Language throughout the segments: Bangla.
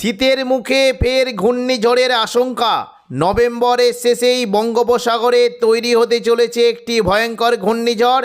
শীতের মুখে ফের ঘূর্ণিঝড়ের আশঙ্কা। নভেম্বরের শেষেই বঙ্গোপসাগরে তৈরি হতে চলেছে একটি ভয়ঙ্কর ঘূর্ণিঝড়।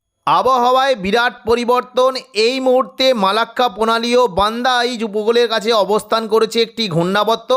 আবহাওয়ায় বিরাট পরিবর্তন। এই মুহূর্তে মালাক্কা প্রণালী ও বান্দা আইজ উপকূলের কাছে অবস্থান করেছে একটি ঘূর্ণাবর্ত,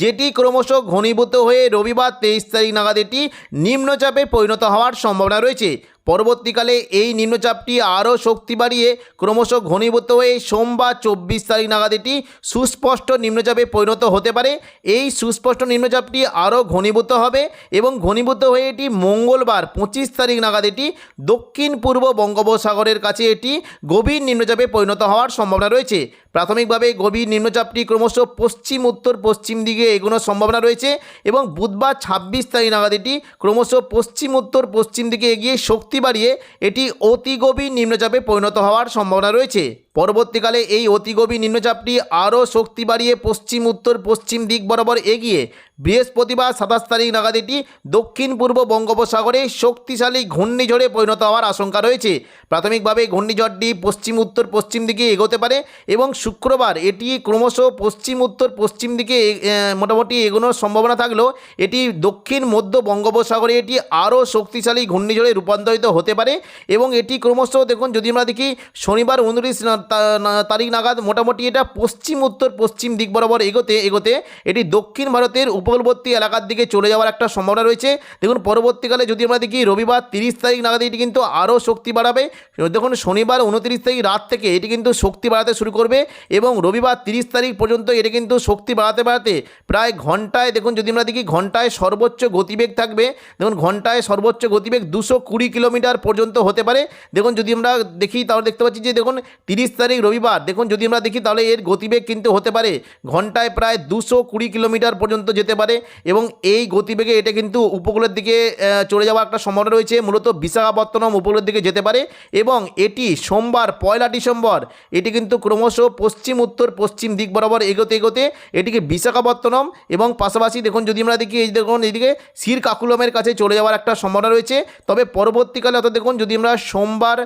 যেটি ক্রমশ ঘনীভূত হয়ে রবিবার তেইশ তারিখ নাগাদ এটি নিম্নচাপে পরিণত হওয়ার সম্ভাবনা রয়েছে। পরবর্তীকালে এই নিম্নচাপটি আরও শক্তি বাড়িয়ে ক্রমশ ঘনীভূত হয়ে সোমবার চব্বিশ তারিখ নাগাদ এটি সুস্পষ্ট নিম্নচাপে পরিণত হতে পারে। এই সুস্পষ্ট নিম্নচাপটি আরও ঘনীভূত হবে এবং ঘনীভূত হয়ে এটি মঙ্গলবার পঁচিশ তারিখ নাগাদ এটি দক্ষিণ পূর্ব বঙ্গোপসাগরের কাছে এটি গভীর নিম্নচাপে পরিণত হওয়ার সম্ভাবনা রয়েছে। প্রাথমিকভাবে গভীর নিম্নচাপটি ক্রমশ পশ্চিম, উত্তর, পশ্চিম দিকে এগোনোর সম্ভাবনা রয়েছে এবং বুধবার ছাব্বিশ তারিখ নাগাদ এটি ক্রমশ পশ্চিম, উত্তর, পশ্চিম দিকে এগিয়ে শক্তি বাড়িয়ে এটি অতি গভীর নিম্নচাপে পরিণত হওয়ার সম্ভাবনা রয়েছে। পরবর্তীকালে এই অতি গভীর নিম্নচাপটি আরও শক্তি বাড়িয়ে পশ্চিম, উত্তর, পশ্চিম দিক বরাবর এগিয়ে বৃহস্পতিবার সাতাশ তারিখ নাগাদ এটি দক্ষিণ পূর্ব বঙ্গোপসাগরে শক্তিশালী ঘূর্ণিঝড়ে পরিণত হওয়ার আশঙ্কা রয়েছে। প্রাথমিকভাবে ঘূর্ণিঝড়টি পশ্চিম, উত্তর, পশ্চিম দিকে এগোতে পারে এবং শুক্রবার এটি ক্রমশ পশ্চিম, উত্তর, পশ্চিম দিকে মোটামুটি এগোনোর সম্ভাবনা থাকলেও এটি দক্ষিণ, মধ্য বঙ্গোপসাগরে এটি আরও শক্তিশালী ঘূর্ণিঝড়ে রূপান্তরিত হতে পারে এবং এটি ক্রমশ দেখুন যদি আমরা দেখি শনিবার উনত্রিশ তারিখ নাগাদ মোটামুটি এটা পশ্চিম উত্তর, পশ্চিম দিক বরাবর এগোতে এগোতে এটি দক্ষিণ ভারতের উপকূলবর্তী এলাকার দিকে চলে যাওয়ার একটা সম্ভাবনা রয়েছে। দেখুন, পরবর্তীকালে যদি আমরা দেখি, রবিবার তিরিশ তারিখ নাগাদ এটি কিন্তু আরও শক্তি বাড়াবে। দেখুন, শনিবার উনত্রিশ তারিখ রাত থেকে এটি কিন্তু শক্তি বাড়াতে শুরু করবে এবং রবিবার তিরিশ তারিখ পর্যন্ত এটি কিন্তু শক্তি বাড়াতে বাড়াতে প্রায় ঘন্টায়, দেখুন, যদি আমরা দেখি, ঘন্টায় সর্বোচ্চ গতিবেগ থাকবে। দেখুন, ঘন্টায় সর্বোচ্চ গতিবেগ দুশো কুড়ি কিলোমিটার পর্যন্ত হতে পারে। দেখুন, যদি আমরা দেখি, তাহলে দেখতে পাচ্ছি যে, দেখুন, তিরিশ তারিখ রবিবার। দেখুন, যদি আমরা দেখি, তাহলে এর গতিবেগ কিন্তু হতে পারে ঘন্টায় প্রায় দুশো কুড়ি কিলোমিটার পর্যন্ত যেতে পারে এবং এই গতিবেগে এটা কিন্তু উপকূলের দিকে চলে যাওয়ার একটা সম্ভাবনা রয়েছে। মূলত বিশাখাপত্তনম উপকূলের দিকে যেতে পারে এবং এটি সোমবার, পয়লা ডিসেম্বর, এটি কিন্তু ক্রমশ পশ্চিম, উত্তর, পশ্চিম দিক বরাবর এগোতে এগোতে এটিকে বিশাখাপত্তনম এবং পাশাপাশি দেখুন, যদি আমরা দেখি, এই দেখুন এদিকে সির কাকুলমের কাছে চলে যাওয়ার একটা সম্ভাবনা রয়েছে। তবে পরবর্তীকালে অর্থাৎ দেখুন, যদি আমরা সোমবার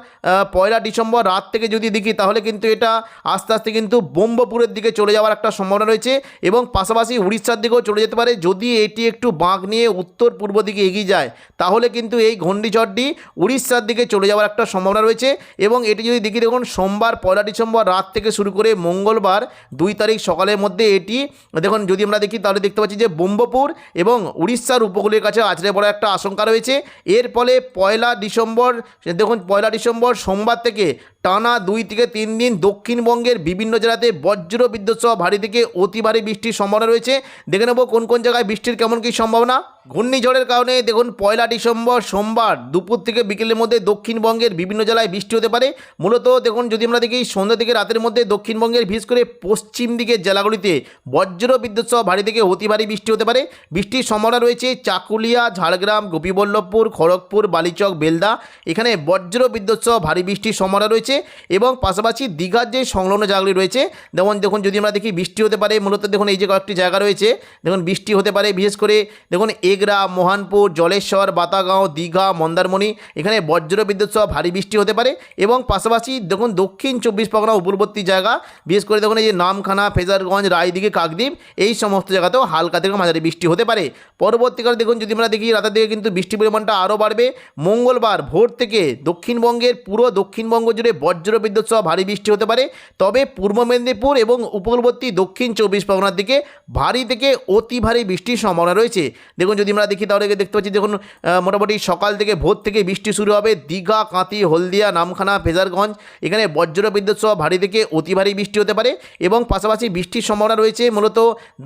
পয়লা ডিসেম্বর রাত থেকে যদি দেখি, তাহলে কিন্তু এটা আস্তে আস্তে কিন্তু ব্রহ্মপুরের দিকে চলে যাওয়ার একটা সম্ভাবনা রয়েছে এবং পাশাপাশি উড়িষ্যার দিকেও চলে যেতে পারে। যদি এটি একটু বাঁক নিয়ে উত্তর পূর্ব দিকে এগিয়ে যায়, তাহলে কিন্তু এই ঘূর্ণিঝড়টি উড়িষ্যার দিকে চলে যাওয়ার একটা সম্ভাবনা রয়েছে এবং এটি যদি দেখি, দেখুন, সোমবার, পয়লা ডিসেম্বর রাত থেকে শুরু করে মঙ্গলবার দুই তারিখ সকালের মধ্যে এটি, দেখুন, যদি আমরা দেখি, তাহলে দেখতে পাচ্ছি যে ব্রহ্মপুর এবং উড়িষ্যার উপকূলের কাছে আছড়ে পড়ার একটা আশঙ্কা রয়েছে। এর ফলে পয়লা ডিসেম্বর, দেখুন, পয়লা ডিসেম্বর সোমবার থেকে টানা দুই থেকে তিন দিন দক্ষিণবঙ্গের বিভিন্ন জেলাতে বজ্র বিদ্যুৎ সহ ভারী থেকে অতি ভারী বৃষ্টির সম্ভাবনা রয়েছে। দেখে নেব কোন কোন জায়গায় বৃষ্টির কেমন কী সম্ভাবনা। ঘূর্ণিঝড়ের কারণে দেখুন পয়লা ডিসেম্বর সোমবার দুপুর থেকে বিকেলের মধ্যে দক্ষিণবঙ্গের বিভিন্ন জেলায় বৃষ্টি হতে পারে। মূলত দেখুন, যদি আমরা দেখি সন্ধ্যা থেকে রাতের মধ্যে দক্ষিণবঙ্গের বিশেষ করে পশ্চিম দিকের জেলাগুলিতে বজ্র বিদ্যুৎ সহ ভারী থেকে অতি ভারী বৃষ্টি হতে পারে। বৃষ্টির সম্ভাবনা রয়েছে চাকুলিয়া, ঝাড়গ্রাম, গোপীবল্লভপুর, খড়গপুর, বালিচক, বেলদা। এখানে বজ্র বিদ্যুৎ সহ ভারী বৃষ্টির সম্ভাবনা রয়েছে এবং পাশাপাশি দীঘার যে সংলগ্ন জায়গাগুলি রয়েছে, যেমন দেখুন, যদি আমরা দেখি বৃষ্টি হতে পারে, মূলত দেখুন এই যে কয়েকটি জায়গা রয়েছে, দেখুন বৃষ্টি হতে পারে, বিশেষ করে দেখুন এগরা মোহানপুর, জলেশ্বর, বাতাগাঁও, দীঘা, মন্দারমণি, এখানে বজ্র বিদ্যুৎ সহ ভারী বৃষ্টি হতে পারে এবং পাশাপাশি দেখুন দক্ষিণ চব্বিশ পরগনা উপকূলবর্তী জায়গা, বিশেষ করে দেখুন এই যে নামখানা, ফেজারগঞ্জ, রায়দিঘি, কাকদ্বীপ, এই সমস্ত জায়গাতেও হালকা থেকে মাঝারি বৃষ্টি হতে পারে। পরবর্তীকালে দেখুন যদি আমরা দেখি রাতের দিকে কিন্তু বৃষ্টির পরিমাণটা আরও বাড়বে। মঙ্গলবার ভোর থেকে দক্ষিণবঙ্গের পুরো দক্ষিণবঙ্গ জুড়ে বজ্র বিদ্যুৎ সহ ভারী বৃষ্টি হতে পারে। তবে পূর্ব মেদিনীপুর এবং উপকূলবর্তী দক্ষিণ চব্বিশ পরগনার দিকে ভারী থেকে অতি ভারী বৃষ্টির সম্ভাবনা রয়েছে। দেখুন যদি আমরা দেখি, তাহলে দেখতে পাচ্ছি, দেখুন মোটামুটি সকাল থেকে ভোর থেকে বৃষ্টি শুরু হবে। দীঘা কাঁতি হলদিয়া, নামখানা, ফেজারগঞ্জ, এখানে বজ্র বিদ্যুৎ সহ ভারী থেকে অতি ভারী বৃষ্টি হতে পারে এবং পাশাপাশি বৃষ্টির সম্ভাবনা রয়েছে মূলত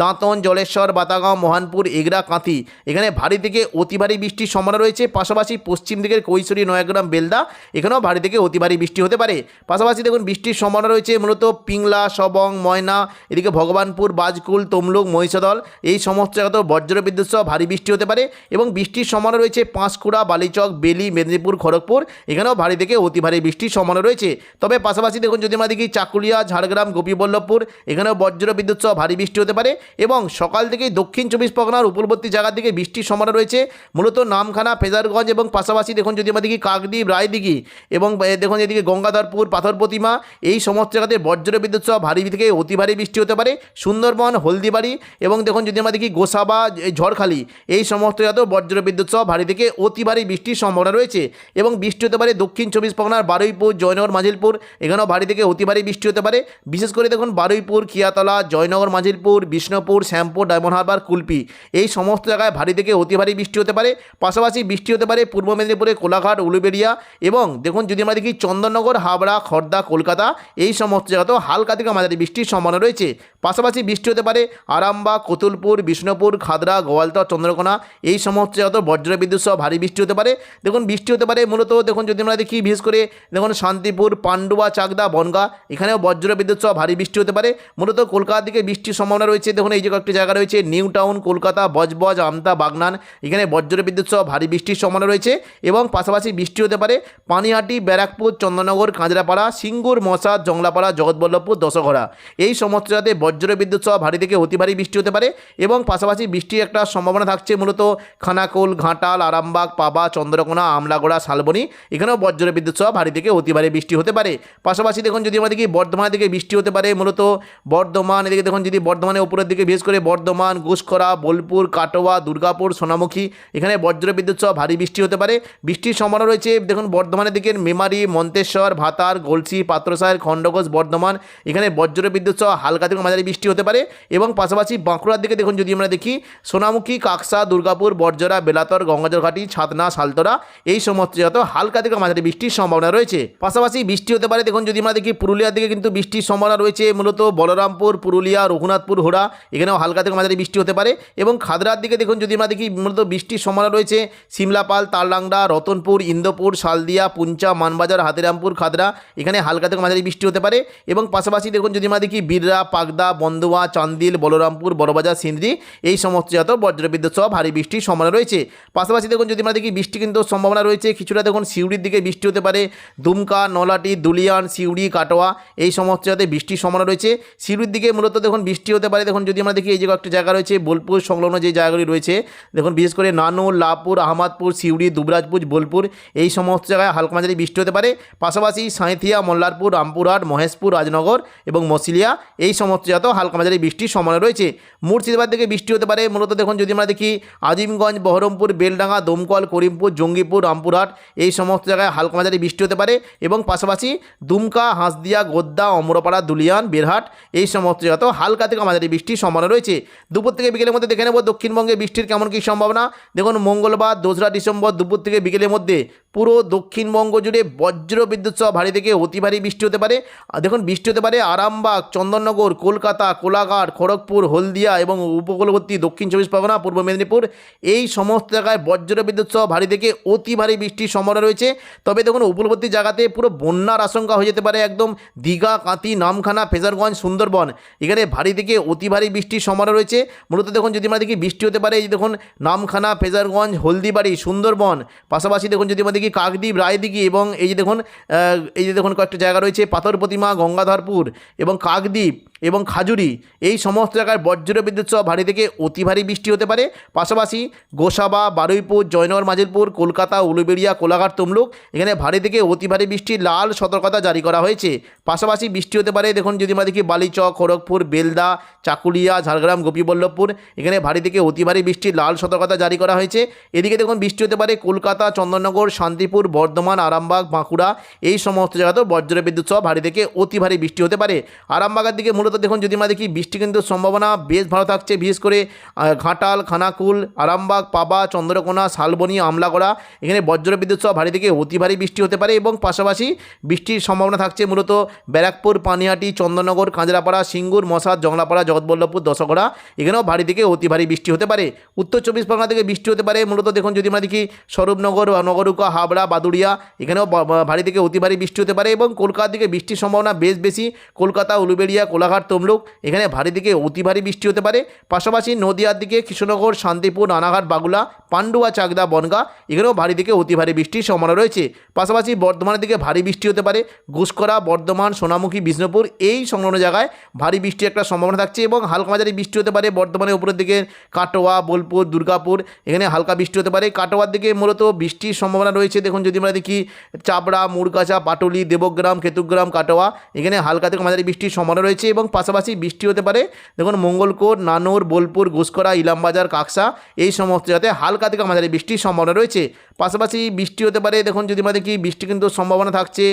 দাঁতন, জলেশ্বর, বাতাগাঁও, মহানপুর এগরা কাঁথি। এখানে ভারী থেকে অতি ভারী বৃষ্টির সম্ভাবনা রয়েছে। পাশাপাশি পশ্চিম দিকের কৈশোরী, নয়াগ্রাম, বেলদা, এখানেও ভারী থেকে অতি ভারী বৃষ্টি হতে পারে। পাশাপাশি দেখুন, বৃষ্টির সম্ভাবনা রয়েছে মূলত পিংলা, সবং, ময়না, এদিকে ভগবানপুর, বাজকুল, তমলুক, মহিষাদল, এই সমস্ত বজ্র বিদ্যুৎ সহ ভারী বৃষ্টি হতে পারে এবং বৃষ্টির সম্ভাবনা রয়েছে পাঁশকুড়া, বালিচক, বেলি, মেদিনীপুর, খড়গপুর। এখানেও ভারী থেকে অতি ভারী বৃষ্টির সম্ভাবনা রয়েছে। তবে পাশাপাশি দেখুন, যদি আমরা দেখি চাকুলিয়া, ঝাড়গ্রাম, গোপীবল্লভপুর, এখানেও বজ্র বিদ্যুৎ সহ ভারী বৃষ্টি হতে পারে এবং সকাল থেকেই দক্ষিণ চব্বিশ পরগনার উপরবর্তী জায়গা থেকে বৃষ্টির সম্ভাবনা রয়েছে। মূলত নামখানা, ফেজারগঞ্জ এবং পাশাপাশি দেখুন, যদি আমরা দেখি কাকদ্বীপ, রায়দিঘি এবং দেখুন, এদিকে গঙ্গাধরপুর, পাথর প্রতিমা, এই সমস্ত জায়গাতে বজ্র বিদ্যুৎ সহ ভারী থেকে অতি ভারী বৃষ্টি হতে পারে। সুন্দরবন, হলদিবাড়ি এবং দেখুন, যদি আমরা দেখি গোসাবা ঝড়খালি এই সমস্ত জায়গাতেও বজ্র বিদ্যুৎ সহ ভারী থেকে অতি ভারী বৃষ্টির সম্ভাবনা রয়েছে এবং বৃষ্টি হতে পারে দক্ষিণ চব্বিশ পরগনার বারুইপুর, জয়নগর, মাঝিলপুর। এখানেও ভারী থেকে অতি ভারী বৃষ্টি হতে পারে। বিশেষ করে দেখুন বারুইপুর, খিয়াতলা, জয়নগর, মাঝিলপুর, বিষ্ণুপুর, শ্যামপুর, ডায়মন্ড হারবার, কুলপি। এই সমস্ত জায়গায় ভারী থেকে অতি ভারী বৃষ্টি হতে পারে। পাশাপাশি বৃষ্টি হতে পারে পূর্ব মেদিনীপুরে কোলাঘাট, উলুবেড়িয়া এবং দেখুন যদি আমরা দেখি চন্দননগর হাবড়া খর্দা, কলকাতা, এই সমস্ত জায়গাতেও হালকা থেকে মাঝারি বৃষ্টির সম্ভাবনা রয়েছে। পাশাপাশি বৃষ্টি হতে পারে আরামবাগ, কতুলপুর, বিষ্ণুপুর, খাদরা, গোয়ালতর, চন্দ্রকোনা এই সমস্ত জায়গাতেও বজ্র বিদ্যুৎ সহ ভারী বৃষ্টি হতে পারে। দেখুন, বৃষ্টি হতে পারে। মূলত দেখুন, যদি আমরা দেখি বিশেষ করে, দেখুন, শান্তিপুর, পান্ডুয়া, চাকদা, বনগা, এখানেও বজ্র বিদ্যুৎ সহ ভারী বৃষ্টি হতে পারে। মূলত কলকাতার দিকে বৃষ্টির সম্ভাবনা রয়েছে। দেখুন, এই যে কয়েকটি জায়গা রয়েছে, নিউ টাউন, কলকাতা, বজবজ, আমতা, বাগনান, এখানে বজ্র বিদ্যুৎ সহ ভারী বৃষ্টির সম্ভাবনা রয়েছে এবং পাশাপাশি বৃষ্টি হতে পারে পানিহাটি, ব্যারাকপুর, চন্দননগর, কাঁচরাপাড়া, সিঙ্গুর, মশা জংলাপাড়া জগৎবল্লভপুর দশঘরা এই সমস্ত জায়গাতে বজ্র বিদ্যুৎ সহ ভারী থেকে অতি ভারী বৃষ্টি হতে পারে এবং পাশাপাশি বৃষ্টির একটা সম্ভাবনা থাকছে। মূলত খানাকুল, ঘাটাল, আরামবাগ, পাবা, চন্দ্রকোনা, আমলাগোড়া, শালবনী। এখানেও বজ্র বিদ্যুৎ সহ ভারী থেকে অতি ভারী বৃষ্টি হতে পারে। পাশাপাশি দেখুন যদি আমরা দেখি বর্ধমানের দিকে বৃষ্টি হতে পারে, মূলত বর্ধমান, এদিকে দেখুন যদি বর্ধমানের উপরের দিকে, বিশেষ করে বর্ধমান, ঘুষখরা, বোলপুর, কাটোয়া, দুর্গাপুর, সোনামুখী, এখানে বজ্র বিদ্যুৎ সহ ভারী বৃষ্টি হতে পারে। বৃষ্টির সম্ভাবনা রয়েছে, দেখুন বর্ধমানের দিকের মেমারি, মন্তেশ্বর, ভাতার, গলসি পাত্রসায়ের খণ্ডঘোষ, বর্ধমান, এখানে বজ্র বিদ্যুৎ সহ হালকা থেকে মাঝারি বৃষ্টি হতে পারে। এবং পাশাপাশি বাঁকুড়ার দিকে দেখুন যদি আমরা দেখি, সোনামুখী কাকসা দুর্গাপুর বর্জরা বেলাতর গঙ্গাজল ঘাটি ছাতনা সালতরা এই সমস্ত হালকা থেকে মাঝারি বৃষ্টির সম্ভাবনা রয়েছে। পাশাপাশি বৃষ্টি হতে পারে, দেখুন যদি আমরা দেখি পুরুলিয়ার দিকে কিন্তু বৃষ্টির সম্ভাবনা রয়েছে, মূলত বলরামপুর, পুরুলিয়া, রঘুনাথপুর, হোড়া, এখানেও হালকা থেকে মাঝারি বৃষ্টি হতে পারে এবং খাদরার দিকে দেখুন যদি আমরা দেখি মূলত বৃষ্টির সম্ভাবনা রয়েছে, সিমলাপাল তারলাংডা রতনপুর, ইন্দোপুর, শালদিয়া, পুঞ্চা, মানবাজার, হাতিরামপুর, খাদরা, এখানে হালকা থেকে মাঝারি বৃষ্টি হতে পারে এবং পাশাপাশি দেখুন যদি আমরা দেখি বীররা, পাগদা বন্দুয়া চান্দিল, বলরামপুর, বড়বাজার সিন্দ্রি এই সমস্ত জাত বজ্রবিদ্যুৎ সহ ভারী বৃষ্টির সম্ভাবনা রয়েছে। পাশাপাশি দেখুন, যদি আমরা দেখি, বৃষ্টি কিন্তু সম্ভাবনা রয়েছে। কিছুটা দেখুন, সিউড়ির দিকে বৃষ্টি হতে পারে। দুমকা, নলাটি, দুলিয়ান, সিউড়ি, কাটোয়া এই সমস্ত জায়গাতে বৃষ্টির সম্ভাবনা রয়েছে। সিউড়ির দিকে মূলত দেখুন, বৃষ্টি হতে পারে। দেখুন, যদি আমরা দেখি, এই যে একটা জায়গা রয়েছে, বোলপুর সংলগ্ন যে জায়গাগুলি রয়েছে, দেখুন, বিশেষ করে নানুর লাভপুর আহমদপুর, সিউড়ি, দুবরাজপুর, বোলপুর এই সমস্ত জায়গায় হালকা মাঝারি বৃষ্টি হতে পারে। পাশাপাশি সাঁথিয়া মোল্লারপুর, রামপুরহাট, মহেশপুর, রাজনগর এবং মসিলিয়া এই সমস্ত জায়গাতেও হালকা মাঝারি বৃষ্টির সম্ভাবনা রয়েছে। মুর্শিদাবাদ থেকে বৃষ্টি হতে পারে। মূলত দেখুন, যদি আমরা দেখি আজিমগঞ্জ, বহরমপুর, বেলডাঙ্গা, দমকল, করিমপুর, জঙ্গিপুর, রামপুরহাট, এই সমস্ত জায়গায় হালকা মাঝারি বৃষ্টি হতে পারে এবং পাশাপাশি দুমকা, হাঁসদিয়া, গোদ্দা, অমরপাড়া, দুলিয়ান বেরহাট এই সমস্ত জায়গাতেও হালকা থেকে মাঝারি বৃষ্টির সম্ভাবনা রয়েছে। দুপুর থেকে বিকেলের মধ্যে দেখে নেব দক্ষিণবঙ্গে বৃষ্টির কেমন কী সম্ভাবনা। দেখুন, মঙ্গলবার, দোসরা ডিসেম্বর দুপুর থেকে বিকেলের মধ্যে পুরো দক্ষিণবঙ্গ জুড়ে বজ্র বিদ্যুৎ সহ ভারী থেকে অতি ভারী বৃষ্টি হতে পারে। দেখুন, বৃষ্টি হতে পারে আরামবাগ, চন্দননগর, কলকাতা, কোলাঘাট, খড়গপুর, হলদিয়া এবং উপকূলবর্তী দক্ষিণ চব্বিশ পরগনা, পূর্ব মেদিনীপুর এই সমস্ত জায়গায় বজ্র বিদ্যুৎ সহ ভারী থেকে অতি ভারী বৃষ্টির সম্ভাবনা রয়েছে। তবে দেখুন উপকূলবর্তী জায়গাতে পুরো বন্যার আশঙ্কা হয়ে যেতে পারে একদম দীঘা কাঁতি নামখানা, ফেজারগঞ্জ, সুন্দরবন। এখানে ভারী থেকে অতি ভারী বৃষ্টির সম্ভাবনা রয়েছে। মূলত দেখুন, যদি আমরা দেখি বৃষ্টি হতে পারে, এই দেখুন, নামখানা, ফেজারগঞ্জ, হলদিবাড়ি, সুন্দরবন। পাশাপাশি দেখুন, যদি আমরা দেখি কাকদ্বীপ, রায়দিঘি এবং এই যে দেখুন এই যে দেখুন, কয়েকটা জায়গা রয়েছে পাথর প্রতিমা গঙ্গাধরপুর এবং কাকদ্বীপ। এবং খাজুরি। এই সমস্ত জায়গায় বজ্র বিদ্যুৎ সহ ভারী থেকে অতি ভারী বৃষ্টি হতে পারে। পাশাপাশি গোসাবা, বারুইপুর, জয়নগর, মাজিলপুর, কলকাতা, উলুবেড়িয়া, কোলাঘাট, তমলুক এখানে ভারী থেকে অতি ভারী বৃষ্টির লাল সতর্কতা জারি করা হয়েছে। পাশাপাশি বৃষ্টি হতে পারে, দেখুন যদি আমরা দেখি বালিচক, খড়গপুর, বেলদা, চাকুলিয়া, ঝাড়গ্রাম, গোপীবল্লভপুর এখানে ভারী থেকে অতি ভারী বৃষ্টির লাল সতর্কতা জারি করা হয়েছে। এদিকে দেখুন বৃষ্টি হতে পারে কলকাতা, চন্দননগর, শান্তিপুর, বর্ধমান, আরামবাগ, বাঁকুড়া। এই সমস্ত জায়গাতেও বজ্র বিদ্যুৎ সহ ভারী থেকে অতি ভারী বৃষ্টি হতে পারে। আরামবাগের দিকে মূলত মূলত দেখুন, যদি আমরা দেখি, বৃষ্টি কিন্তু সম্ভাবনা বেশ ভালো থাকছে, বিশেষ করে ঘাটাল, খানাকুল, আরামবাগ, পাবা, চন্দ্রকোনা, শালবনি, আমলাগড়া। এখানে বজ্র বিদ্যুৎ সহ ভারী থেকে অতি ভারী বৃষ্টি হতে পারে এবং পাশাপাশি বৃষ্টির সম্ভাবনা থাকছে মূলত ব্যারাকপুর, পানিহাটি, চন্দননগর কাঁচরাপাড়া সিঙ্গুর মশাদ জংলাপাড়া, জগৎবল্লভপুর, দশগড়া। এখানেও ভারী থেকে অতি ভারী বৃষ্টি হতে পারে। উত্তর চব্বিশ পরগনা থেকে বৃষ্টি হতে পারে। মূলত দেখুন, যদি আমরা দেখি, স্বরূপনগর, নগরুকা, হাবড়া, বাদুড়িয়া, এখানেও ভারী থেকে অতি ভারী বৃষ্টি হতে পারে এবং কলকাতার দিকে বৃষ্টির সম্ভাবনা বেশ বেশি। কলকাতা, উলুবেড়িয়া, কোলাঘাট তমলুক, এখানে ভারী দিকে অতি ভারী বৃষ্টি হতে পারে। পাশাপাশি নদিয়ার দিকে কৃষ্ণনগর, শান্তিপুর, রানাঘাট, বাগুলা, পান্ডুয়া, চাকদা, বনগা, এখানেও ভারী দিকে অতি ভারী বৃষ্টির সম্ভাবনা রয়েছে। পাশাপাশি বর্ধমানের দিকে ভারী বৃষ্টি হতে পারে। ঘুষকরা বর্ধমান, সোনামুখী, বিষ্ণুপুর এই সংলগ্ন জায়গায় ভারী বৃষ্টির একটা সম্ভাবনা থাকছে এবং হালকা মাঝারি বৃষ্টি হতে পারে বর্ধমানের উপরের দিকে কাটোয়া, বোলপুর, দুর্গাপুর, এখানে হালকা বৃষ্টি হতে পারে। কাটোয়ার দিকে মূলত বৃষ্টির সম্ভাবনা রয়েছে। দেখুন, যদি আমরা দেখি চাবড়া মুরগাছা পাটুলি, দেবগ্রাম, কেতুগ্রাম, কাটোয়া, এখানে হালকা থেকে মাঝারি বৃষ্টির সম্ভাবনা রয়েছে এবং পাশাপাশি বৃষ্টি হতে পারে। দেখুন, মঙ্গলকোট, নানুর, বোলপুর ঘুষকরা ইলামবাজার, কাকসা, এই সমস্ত জায়গাতে হালকা থেকে মাঝারি বৃষ্টির সম্ভাবনা রয়েছে। পাশাপাশি বৃষ্টি হতে পারে, দেখুন, যদি মানে কি বৃষ্টি কিন্তু সম্ভাবনা থাকছে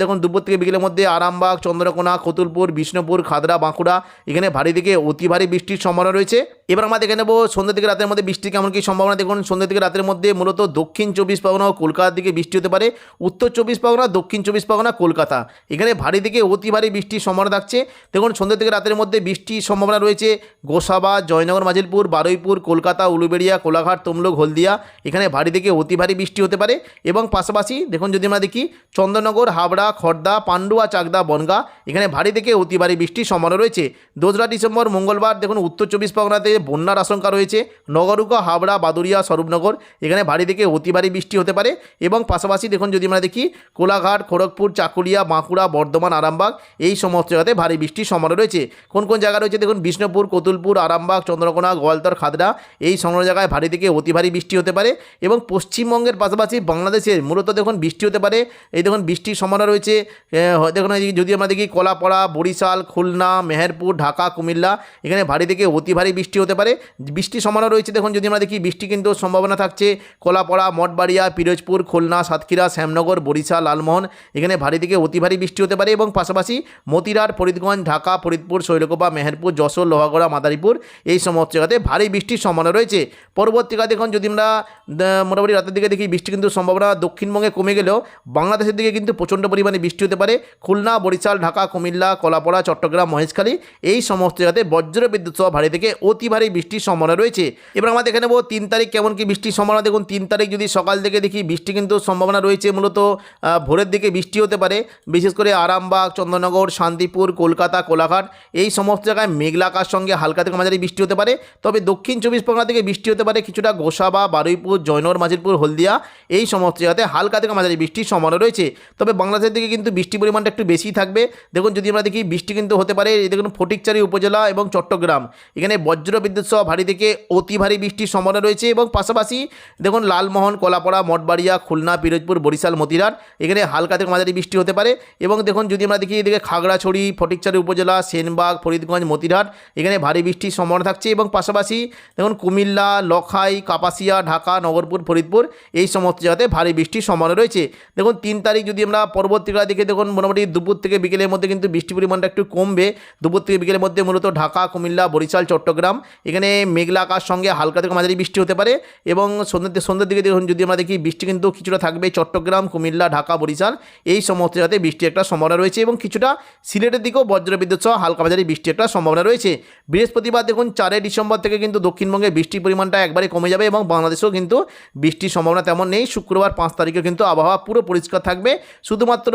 দেখুন, দুপুর থেকে বিকেলের মধ্যে আরামবাগ, চন্দ্রকোনা, কতুলপুর, বিষ্ণুপুর, খাদরা, বাঁকুড়া, এখানে ভারী থেকে অতি ভারী বৃষ্টির সম্ভাবনা রয়েছে। এবার আমরা দেখে নেব সন্ধ্যা থেকে রাতের মধ্যে বৃষ্টি কেমন কী সম্ভাবনা। দেখুন, সন্ধ্যা থেকে রাতের মধ্যে মূলত দক্ষিণ চব্বিশ পরগনা ও কলকাতার দিকে বৃষ্টি হতে পারে। উত্তর চব্বিশ পরগনা, দক্ষিণ চব্বিশ পরগনা, কলকাতা। এখানে ভারী থেকে অতি ভারী বৃষ্টির সম্ভাবনা থাকছে। দেখুন, সন্ধ্যা থেকে রাতের মধ্যে বৃষ্টির সম্ভাবনা রয়েছে গোসাবা, জয়নগর, মাজিলপুর, বারুইপুর, কলকাতা, উলুবেড়িয়া, কোলাঘাট, তমলুক, হলদিয়া। এখানে ভারী থেকে অতি ভারী বৃষ্টি হতে পারে এবং পাশাপাশি দেখুন, যদি আমরা দেখি চন্দ্রনগর হাবড়া খর্দা, পান্ডুয়া, চাকদা, বনগা, এখানে ভারী থেকে অতি ভারী বৃষ্টির সম্ভাবনা রয়েছে। দোসরা ডিসেম্বর, মঙ্গলবার, দেখুন, উত্তর চব্বিশ পরগনাতে বন্যার আশঙ্কা রয়েছে। নগরুকা হাবড়া বাদুরিয়া স্বরূপনগর, এখানে ভারী থেকে অতি ভারী বৃষ্টি হতে পারে এবং পাশাপাশি দেখুন যদি আমরা দেখি, কোলাঘাট, খড়গপুর, চাকুলিয়া, বাঁকুড়া, বর্ধমান, আরামবাগ, এই সমস্ত জায়গাতে ভারী বৃষ্টির সম্ভাবনা রয়েছে। কোন কোন জায়গা রয়েছে দেখুন, বিষ্ণুপুর, কতুলপুর, আরামবাগ, চন্দ্রকোনা, গোয়ালতর, খাদড়া, এই সংলগ্ন জায়গায় ভারী থেকে অতি ভারী বৃষ্টি হতে পারে এবং পশ্চিমবঙ্গের পাশাপাশি বাংলাদেশের মূলত দেখুন বৃষ্টি হতে পারে। এই দেখুন, বৃষ্টির সম্ভাবনা রয়েছে। দেখুন যদি আমরা দেখি, কলাপাড়া, বরিশাল, খুলনা, মেহেরপুর, ঢাকা, কুমিল্লা, এখানে ভারী থেকে অতি ভারী বৃষ্টি হতে পারে। বৃষ্টির সম্ভাবনা রয়েছে। দেখুন, যদি আমরা দেখি, বৃষ্টি কিন্তু সম্ভাবনা থাকছে কলাপাড়া, মঠবাড়িয়া, পিরোজপুর, খুলনা, সাতক্ষীরা, শ্যামনগর, বরিশাল, লালমোহন। এখানে ভারী থেকে অতি ভারী বৃষ্টি হতে পারে এবং পাশাপাশি মতিরার, ফরিদগঞ্জ, ঢাকা, ফরিদপুর, শৈলকোপা, মেহেরপুর, যশোর, লোহাগড়া, মাদারীপুর এই সমস্ত জায়গাতে ভারী বৃষ্টির সম্ভাবনা রয়েছে। পরবর্তীকালে দেখুন, যদি আমরা মোটামুটি রাতের দিকে দেখি, বৃষ্টি কিন্তু সম্ভাবনা দক্ষিণবঙ্গে কমে গেলেও বাংলাদেশের দিকে কিন্তু প্রচণ্ড পরিমাণে বৃষ্টি হতে পারে। খুলনা, বরিশাল, ঢাকা, কুমিল্লা, কলাপাড়া, চট্টগ্রাম, মহেশখালী এই সমস্ত জায়গাতে বজ্র বিদ্যুৎ সহ ভারী থেকে অতি ভারী বৃষ্টির সম্ভাবনা রয়েছে। এবার আমরা দেখে নেব তিন তারিখ কেমন কি বৃষ্টির সম্ভাবনা? দেখুন, তিন তারিখ যদি সকাল থেকে দেখি বৃষ্টি কিন্তু সম্ভাবনা রয়েছে মূলত ভোরের দিকে বৃষ্টি হতে পারে। বিশেষ করে আরামবাগ, চন্দ্রনগর, শান্তিপুর, কলকাতা, কোলাঘাট এই সমস্ত জায়গায় মেঘলাকার সঙ্গে হালকা থেকে মাঝারি বৃষ্টি হতে পারে। তবে দক্ষিণ চব্বিশ পরগনা থেকে বৃষ্টি হতে পারে কিছুটা গোসাবা, বারুইপুর, জয়নগর, মাঝিরপুর, হলদিয়া এই সমস্ত জায়গাতে হালকা থেকে মাঝারি বৃষ্টির সম্ভাবনা রয়েছে। তবে বাংলাদেশের দিকে কিন্তু বৃষ্টির পরিমাণটা একটু বেশি থাকবে। দেখুন, যদি আমরা দেখি বৃষ্টি কিন্তু হতে পারে দেখুন, ফটিকচারি উপজেলা এবং চট্টগ্রাম। এখানে বজ্র বিদ্যুৎ সহ ভারী থেকে অতি ভারী বৃষ্টির সম্ভাবনা রয়েছে এবং পাশাপাশি দেখুন লালমোহন, কলাপাড়া, মঠবাড়িয়া, খুলনা, পিরোজপুর, বরিশাল মতিরাট এখানে হালকা থেকে মাঝারি বৃষ্টি হতে পারে এবং দেখুন যদি আমরা দেখি এদিকে খাগড়াছড়ি ফটিকচারি উপজেলা, সেনবাগ, ফরিদগঞ্জ মতিরাট এখানে ভারী বৃষ্টির সম্ভাবনা থাকছে এবং পাশাপাশি দেখুন কুমিল্লা, লখাই, কাপাসিয়া, ঢাকা, নগরপুর, ফরিদপুর এই সমস্ত জায়গাতে ভারী বৃষ্টির সম্ভাবনা রয়েছে। দেখুন তিন তারিখ যদি আমরা পরবর্তীকালের দিকে দেখুন মোটামুটি দুপুর থেকে বিকেলের মধ্যে কিন্তু বৃষ্টি পরিমাণটা একটু কমবে। দুপুর থেকে বিকেলের মধ্যে মূলত ঢাকা, কুমিল্লা, বরিশাল, চট্টগ্রাম এখানে মেঘলা আকাশ সঙ্গে হালকা থেকে মাঝারি বৃষ্টি হতে পারে এবং সন্ধ্যের সন্ধ্যের দিকে দেখুন, যদি আমরা দেখি, বৃষ্টি কিন্তু কিছুটা থাকবে চট্টগ্রাম, কুমিল্লা, ঢাকা, বরিশাল। এই সমস্ত জায়গাতে বৃষ্টি একটা সম্ভাবনা রয়েছে এবং কিছুটা সিলেটের দিকেও বজ্রবিদ্যুৎ সহ হালকা মাঝারি বৃষ্টি একটা সম্ভাবনা রয়েছে। বৃহস্পতিবার দেখুন, চারই ডিসেম্বর থেকে কিন্তু দক্ষিণবঙ্গে বৃষ্টির পরিমাণটা একবারে কমে যাবে এবং বাংলাদেশেও কিন্তু বৃষ্টির সম্ভাবনা তেমন নেই। শুক্রবার পাঁচ তারিখে কিন্তু আবহাওয়া পুরো পরিষ্কার থাকবে। শুধুমাত্র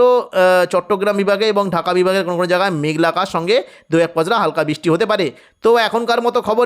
চট্টগ্রাম বিভাগে এবং ঢাকা বিভাগের কোনো কোনো জায়গায় মেঘলা আকাশ সঙ্গে দু এক পাঁচরা হালকা বৃষ্টি হতে পারে। তো এখনকার মতো খবর